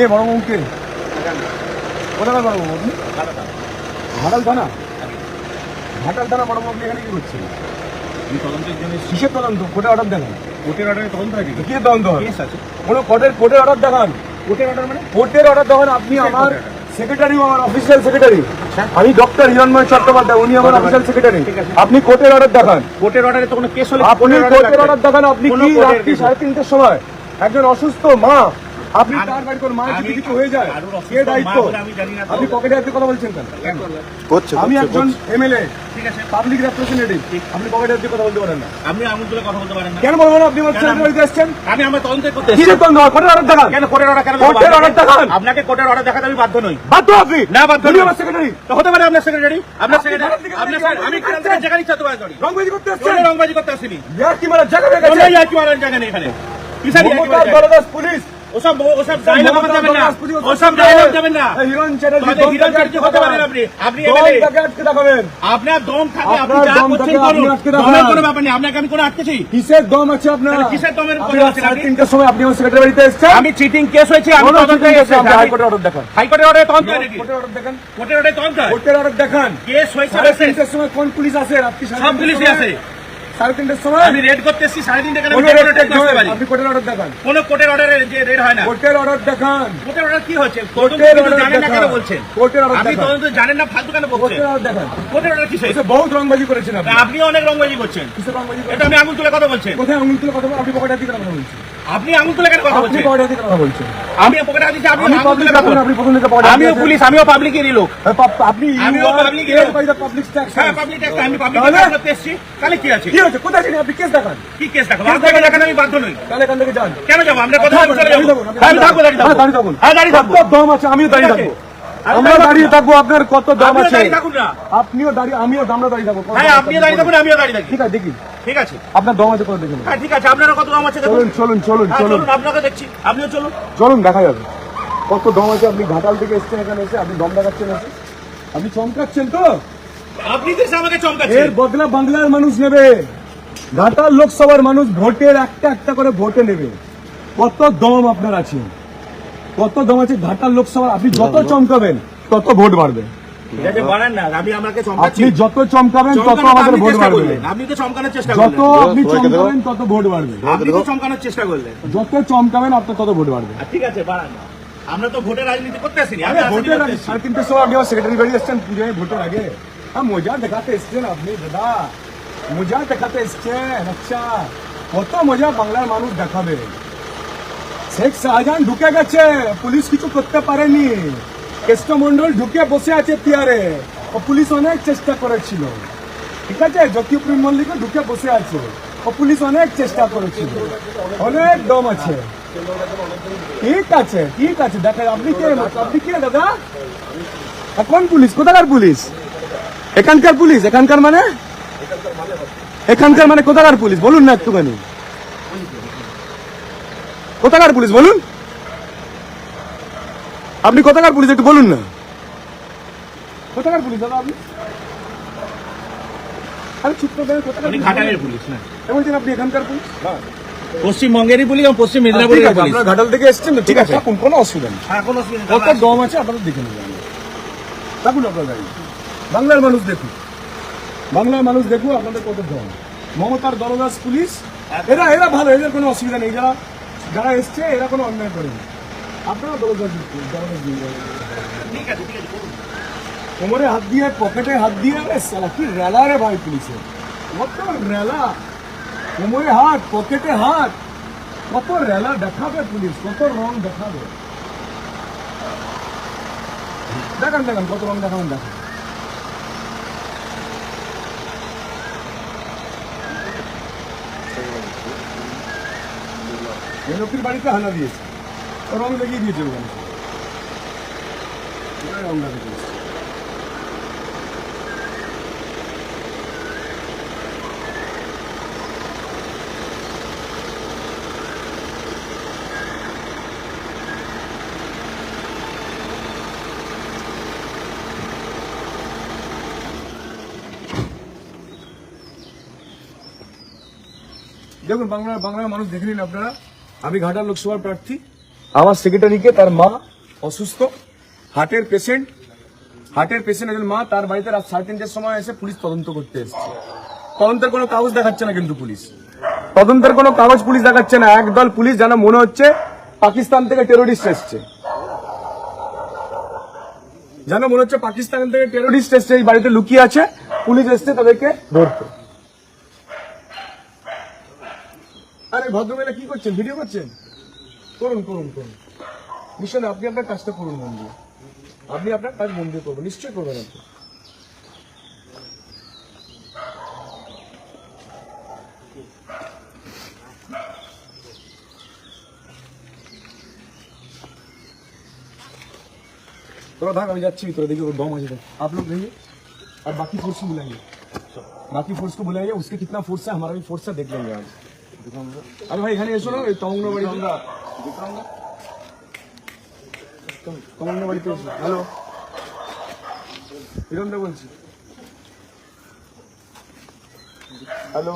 কে বড় বাবু কে? কোথাকার বড় বাবু আপনি? ঘাটাল থানা? ঘাটাল থানা বড় বাবু এখানে কি করছেন? আমি তদন্তের জন্য কিসের তদন্ত? কোর্টে অর্ডার দেখান। কোর্টের অর্ডারে তদন্ত কি তদন্ত? কেস আছে। কোনো কোর্টের কোর্টের অর্ডার দেখান। কোর্টের অর্ডার মানে? কোর্টের অর্ডার দেখান আপনি আমার সেক্রেটারি আমার অফিসিয়াল সেক্রেটারি। আমি ডক্টর হিরণময় চট্টোপাধ্যায় উনি আমার। অফিসিয়াল সেক্রেটারি আপনি কোর্টের অর্ডার দেখান। কোর্টের অর্ডারে তো কোনো কেস হলে আপনি কোর্টের অর্ডার দেখান আপনি কি রাত্রি সাড়ে তিনটের সময় একজন অসুস্থ মা আপনি আমি- তার বাড়ি করে মা যদি কিছু হয়ে যায়? কে দায়িত্ব? আমি জানি না আপনি পকেটে হাতে কথা বলছেন কেন? করছে আমি একজন এমএলএ ঠিক আছে। পাবলিক রেপ্রেজেন্টেটিভ আপনি পকেটে হাতে কথা বলতে পারেন না। আপনি আঙুল তুলে কথা বলতে পারেন না। কেন বলবেন আপনি আমার কেন আমি- বাড়িতে এসেছেন? আমি আমার তদন্ত করতে কি এসেছি। যেত না কোর্টের অর্ডার দেখান। কেন কোর্টের অর্ডার কেন কোর্টের order দেখান। আপনাকে কোর্টের অর্ডার দেখাতে আমি বাধ্য নই। বাধ্য আপনি? না, বাধ্য নই। আমার সেক্রেটারি তো হতে পারে আপনার সেক্রেটারি আপনার সেক্রেটারি আপনার আমি আসছেন? যেখানে ইচ্ছা তোমায় করি রংবাজি করতে কোনো এসেছেন। রংবাজি করতে আসিনি। ইয়ার কি মারা জায়গা হয়ে কোনো গেছে ইয়ার্কি মারার জায়গা নেই এখানে। পুলিশ। ওসব ওসব ডায়লগ যাবেন না। ওসব ডায়লগ যাবেন না। হিরণ চ্যাটার্জি হিরণ চ্যাটার্জি হতে পারেন আপনি। আপনি দম MLA থেকে আটকে দেখাবেন আপনার দম থাকে আপনি যা করছেন করুন। দমের কোনো ব্যাপার নেই আপনাকে আমি কোনো আটকেছি। কিসের দম আছে আপনার? কিসের দমের উপর আপনি রাত আছেন সাড়ে আপনি? তিনটের সময় আপনি আমার সেক্রেটারি বাড়িতে এসেছেন? আমি চিটিং কেস হয়েছে আমি কোনো এসেছি। আপনি হাইকোর্টের অর্ডার দেখান। হাইকোর্টের অর্ডারে তদন্ত কোর্টের অর্ডার দেখান। কোর্টের অর্ডারে তদন্ত কোর্টের অর্ডার দেখান। কেস হয়েছে সাড়ে সময় কোন পুলিশ আছে? রাত্রি সব পুলিশই আছে। সাড়ে তিনটের সময় আমি রেড সাড়ে তিনটে আপনি কোর্টের অর্ডার দেখান। কোন কোর্টের অর্ডারে যে রেড হয় না। কোর্টের অর্ডার দেখান। কোর্টের অর্ডার কি হচ্ছে? কোর্টের কিন্তু জানেন না কেন বলছেন? কোর্টের order আপনি তদন্ত জানেন না ফালতু কেন বলছেন? কোর্টের অর্ডার দেখান। কোর্টের অর্ডার কিসে এসে বহুত রংবাজি করেছেন আপনি। আপনি অনেক রংবাজি করছেন। কিসের রংবাজি এটা আমি আঙুল তুলে কথা বলছেন। কোথায় আঙুল তুলে কথা আপনি পকেটে কথা বলছেন। আপনি আঙুল তুলে কেন কথা বলছেন? পকেটে হাতে কথা বলছেন। আমি পকেটে হাত আপনি আঙুল তুলে কথা আপনি প্রথম থেকে পকেটে আমিও পুলিশ আমিও পাবলিকেরই লোক। হ্যাঁ, আপনি আমিও লোক। পাবলিক ট্যাক্স হ্যাঁ পাবলিক একটা আমি পাবলিক তাহলে? করতে এসেছি। তাহলে কি আছে? কি কোথায় ছিলেন আপনি কেস দেখান। কি কেস দেখাবো? আপনাকে দেখান। আমি বাধ্য নই। তাহলে এখান থেকে যান। কেন যাব? আমরা কথা বলতে চলে যাব? দাঁড়িয়ে থাকুন, আপনি হ্যাঁ, আমি থাকব দাঁড়িয়ে হ্যাঁ, থাকব দাঁড়িয়ে থাকুন। হ্যাঁ দাঁড়িয়ে থাকব দম আছে আমিও দাঁড়িয়ে থাকব। আমরা দাঁড়িয়ে দাঁড়িয়ে থাকব আপনার কত দম আছে? দাঁড়িয়ে আপনিও দাঁড়িয়ে আমিও আমরা দাঁড়িয়ে থাকব। হ্যাঁ আপনিও দাঁড়িয়ে থাকুন আমিও দাঁড়িয়ে থাকি। ঠিক আছে দেখি। ঠিক আছে। আপনার দম আছে কত দেখে নেব। হ্যাঁ ঠিক আছে আপনারা কত দাম আছে চলুন চলুন চলুন হ্যাঁ চলুন। চলুন আপনাকে দেখছি। আপনিও চলুন। চলুন দেখা যাবে। কত দম আছে আপনি ঘাটাল থেকে এসছেন এখানে এসে আপনি দম দেখাচ্ছেন এসে। আপনি চমকাচ্ছেন তো? আপনি তো আমাকে এর চমকাচ্ছেন বদলা বাংলার মানুষ নেবে। ঘাটাল লোকসভার মানুষ ভোটের একটা একটা করে ভোটে নেবে। কত দম আপনার আছে? কত দম আছে ঘাটাল লোকসভার আপনি যত চমকাবেন তত ভোট বাড়বে। আপনি যত চমকাবেন তত আমাদের ভোট বাড়বে। করলেন আপনি তো চমকানোর চেষ্টা যত আপনি চমকাবেন তত ভোট বাড়বে। চমকানোর চেষ্টা করলেন। যত চমকাবেন আপনার তত ভোট বাড়বে। ঠিক আছে বাড়ান। আমরা তো ভোটের রাজনীতি করতে আসিনি আমি আরে রাজনীতি ভোটের আগে সাড়ে তিনটের সময় আপনি আমার সেক্রেটারি বাড়ি এসছেন পুজোয় ভোটের আগে। হ্যাঁ মজা দেখাতে এসছেন আপনি দাদা। মজা দেখাতে এসছেন আচ্ছা কত মজা বাংলার মানুষ দেখাবে শেখ শাহজাহান ঢুকে গেছে পুলিশ কিছু করতে পারেনি কেষ্টমন্ডল ঢুকে বসে আছে তিয়ারে ও পুলিশ অনেক চেষ্টা করেছিল ঠিক আছে জ্যোতিপ্রিয় মল্লিকও ঢুকে বসে আছে ও পুলিশ অনেক চেষ্টা করেছিল অনেক দম আছে ঠিক আছে ঠিক আছে দেখেন আপনি কে আপনি কে দাদা কোন পুলিশ কোথাকার পুলিশ এখানকার পুলিশ এখানকার মানে এখানকার মানে কোথাকার পুলিশ? বলুন না একটুখানি। কোথাকার পুলিশ? বলুন। আপনি কোথাকার পুলিশ? একটু বলুন না। কোথাকার পুলিশ দাদা আপনি? আরে চুপ কোথাকার পুলিশ? না। বলছেন আপনি এখানকার পুলিশ? পশ্চিমবঙ্গেরই পুলিশ এবং পশ্চিম ঠিক মেদিনীপুরের আছে, পুলিশ আপনারা ঘাটাল থেকে এসছেন ঠিক আছে। কোনো অসুবিধা নেই। হ্যাঁ কোনো অসুবিধা কত দম আছে আপনাদের দেখে নেবেন। থাকুন আপনার দাঁড়িয়ে বাংলার মানুষ দেখুন। বাংলার মানুষ দেখুন আপনাদের কত দম মমতার দলদাস পুলিশ এরা এরা ভালো এদের কোনো অসুবিধা নেই। যারা যারা এসছে এরা কোনো অন্যায় করেনি। আপনারা দলদাস দলদাস ঠিক আছে ঠিক আছে কোমরে হাত দিয়ে পকেটে হাত দিয়ে আরে সালা কি রেলা রে ভাই পুলিশের কত রেলা কোমরে হাত পকেটে হাত। কত রেলা দেখাবে পুলিশ কত রং দেখাবে। দেখান দেখান কত রং দেখাবেন দেখান। লোকের বাড়িতে হানা দিয়েছে। ও রং দেখিয়ে দিয়েছে রং দেখুন, বাংলার বাংলার মানুষ দেখে আপনারা। আমি ঘাটাল লোকসভার প্রার্থী। আমার সেক্রেটারিকে তার মা অসুস্থ হার্টের পেশেন্ট হার্টের পেশেন্ট একজন মা, তার বাড়িতে রাত সাড়ে তিনটের সময় এসে পুলিশ তদন্ত করতে এসেছে। তদন্তের কোনো কাগজ দেখাচ্ছে না কিন্তু পুলিশ। তদন্তের কোনো কাগজ পুলিশ দেখাচ্ছে না। একদল পুলিশ যেন মনে হচ্ছে পাকিস্তান থেকে টেরোরিস্ট এসছে। যেন মনে হচ্ছে পাকিস্তান থেকে টেরোরিস্ট এসছে, এই বাড়িতে লুকিয়ে আছে। পুলিশ এসছে তাদেরকে ধরতে। আরে ভদ্রমেলা কি করছেন ভিডিও করছেন করুন করুন করুন নিশ্চয় আপনি আপনার কাজটা করুন মন দিয়ে আপনি আপনার কাজ মন দিয়ে করবেন নিশ্চয়ই করবেন আপনি थोड़ा भाग अभी जाच्छी तो देखिए वो बम है आप लोग रहिए और बाकी फोर्स को बुलाइए बाकी फोर्स को बुलाइए उसके कितना फोर्स है हमारा भी फोर्स है देख लेंगे आज আরে ভাই, এখানে এসো না ওই তমগ্ন বাড়ি তমগ্ন বাড়িতে এসো। হ্যালো। বিক্রমদা বলছি। হ্যালো।